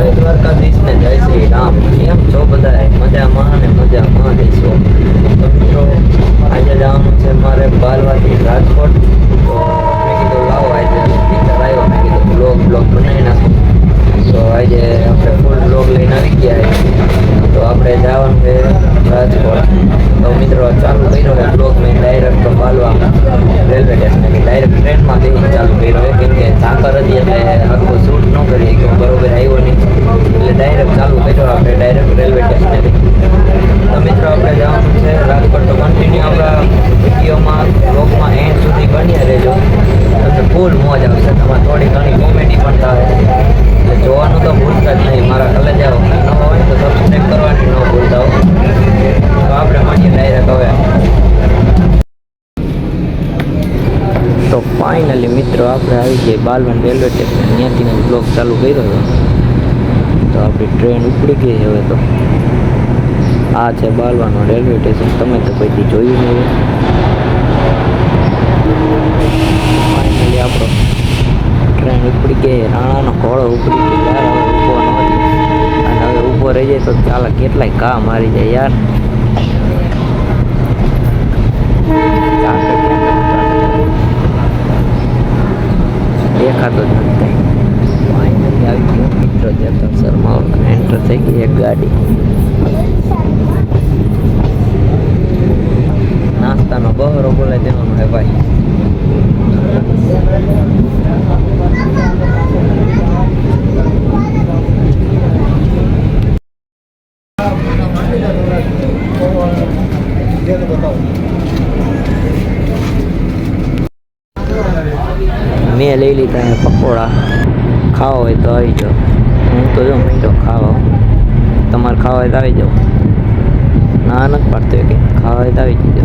જય દ્વારકાધીશ ને જય શ્રી રામ કેમ છો બધા મજામાં અને મજામાં રહીશો તો મિત્રો આજે જવાનું છે મારે બાલવાથી રાજકોટ તો મેં કીધું લાવો આજે વિચાર આવ્યો મેં કીધું બ્લોગ બ્લોગ બનાવી નાખું તો આજે આપણે ફૂલ બ્લોગ લઈને આવી ગયા છીએ. તો આપણે જવાનું છે રાજકોટ તો મિત્રો ચાલુ કર્યો છે બ્લોગ મેં ડાયરેક્ટ તો બાલવા રેલવે સ્ટેશન ડાયરેક્ટ ટ્રેનમાં બેસી ચાલુ કર્યો છે કેમ કે ઝાકર હતી એટલે આખું શૂટ ન કરી કે બરોબર આવ્યો નહીં એટલે ડાયરેક્ટ ચાલુ કર્યો આપણે ડાયરેક્ટ રેલવે સ્ટેશને તો મિત્રો, આપણે જવાનું છે રાજકોટ. તો કન્ટિન્યુ આપણા વિડીયોમાં બ્લોગમાં એન્ડ સુધી બન્યા રહેજો. તમને ફૂલ મોજ આવશે. તમારે થોડી ઘણી કોમેડી પણ થાય. એટલે જોવાનું તો ભૂલતા જ નહીં. મારા કલે જાઓ ન હોય તો સબસ્ક્રાઈબ કરવાની ન ભૂલતા હો. તો આપણે મળીએ ડાયરેક્ટ હવે. તો ફાઇનલી મિત્રો, આપણે આવી ગઈ બાલવન રેલવે સ્ટેશન ત્યાંથી બ્લોગ ચાલુ કર્યો હતો. તો આપણી ટ્રેન ઉપડી ગઈ હવે તો. આ છે બાલવાનો રેલવે સ્ટેશન તમે તો પછી જોયું નહીં ફાઇનલી આપણો ટ્રેન ઉપડી ગઈ રાણાનો ઘોડો ઉપડી ગયો. યાર, હવે અને હવે ઊભો રહી જાય તો ચાલે, કેટલાય કા મારી જાય યાર. દેખાતો જ નથી ફાઇનલી આવી ગયો મિત્ર ચેતન શર્મા થઈ ગઈ એક ગાડી. નાસ્તાનો બહરો બોલાય દેવાનો હે ભાઈ. મેં લઈ લીધા પકોડા. ખાવા હોય તો આવી જાઓ. હું તો જો મીઠો ખાવા. ખાવા હોય તો આવી જાઓ. ના, નથી પાડતો કે ખાવા તો આવી જજો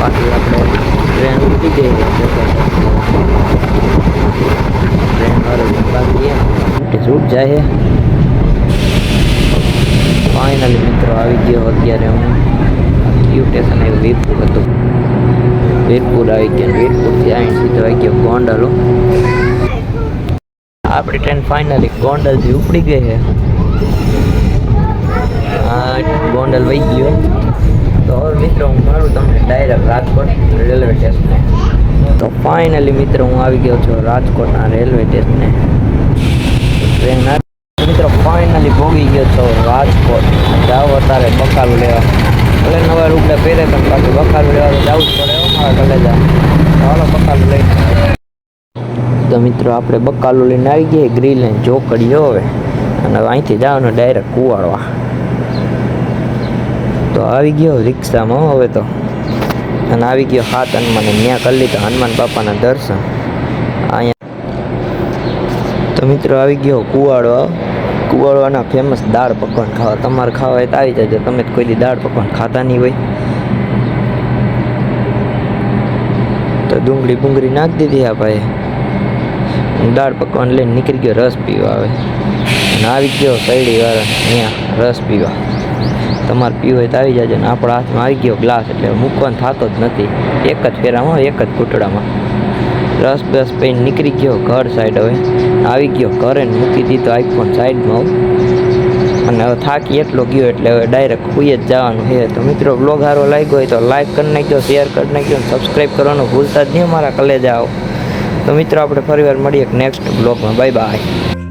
પાછી આપણે. ટ્રેન ઉઠી ગઈ ટ્રેન વાળું બાકી છૂટ જાય ફાઇનલી મિત્રો આવી ગયો અત્યારે હું. કયું સ્ટેશન આવ્યું વીરપુર હતું. વીરપુર આવી ગયો. વીરપુર વીરપુરથી આવીને સીધો આવી ગયો ગોંડલ. આપણી ટ્રેન ફાઇનલી ગોંડલથી ઉપડી ગઈ છે. આ ગોંડલ વહી ગયો. તો હવે મિત્રો હું મારું તમને ડાયરેક્ટ રાજકોટ રેલવે સ્ટેશને તો ફાઇનલી મિત્રો હું આવી ગયો છું રાજકોટના રેલવે સ્ટેશને ટ્રેન મિત્રો ફાઇનલી ભોગી ગયો છો રાજકોટ. જાઓ અત્યારે બકાલું લેવા. ભલે નવા રૂપડે પહેરે તમે પાછું બકાલું લેવા તો જવું જ પડે અમારા મારા કલેજા ચાલો બકાલું લઈ તો મિત્રો આપણે બકાલો લઈને આવી ગયા ગ્રીલ ને ચોકડીઓ હવે. અને અહીંથી જવાનું ડાયરેક્ટ કુવાડવા. તો આવી ગયો રિક્ષામાં હવે તો. અને આવી ગયો હાથ હનુમાન ત્યાં કરી લીધા હનુમાન બાપાના દર્શન. અહીંયા તો મિત્રો આવી ગયો કુવાડવા. કુવાડવાના ફેમસ દાળ પકવાન ખાવા. તમારે ખાવા હોય તો આવી જજો. તમે જ કોઈ દાળ પકવાન ખાતા નહીં હોય. તો ડુંગળી બુંગળી નાખી દીધી આ ભાઈ દાળ પકવાન લઈને નીકળી ગયો, રસ પીવા આવે અને આવી ગયો સૈડી વાળા ત્યાં રસ પીવા. તમારે પીવું હોય તો આવી જાજો ને આપણા હાથમાં આવી ગયો ગ્લાસ, એટલે મૂકવાનો થતો જ નથી. એક જ ફેરામાં એક જ ઘૂંટડામાં. રસ બસ પીને નીકળી ગયો ઘર સાઈડ હવે. આવી ગયો ઘરે મૂકી દીધો આઈફોન સાઈડમાં અને હવે થાકી એટલો ગયો, એટલે હવે ડાયરેક્ટ ખુઈ જ જવાનું છે. તો મિત્રો બ્લોગ સારો લાગ્યો હોય તો લાઈક કરી નાખજો શેર કરી નાખજો સબસ્ક્રાઈબ કરવાનું ભૂલતા જ નહીં મારા કલેજા આવો તો મિત્રો આપણે ફરીવાર મળીએ નેક્સ્ટ બ્લોગમાં બાય બાય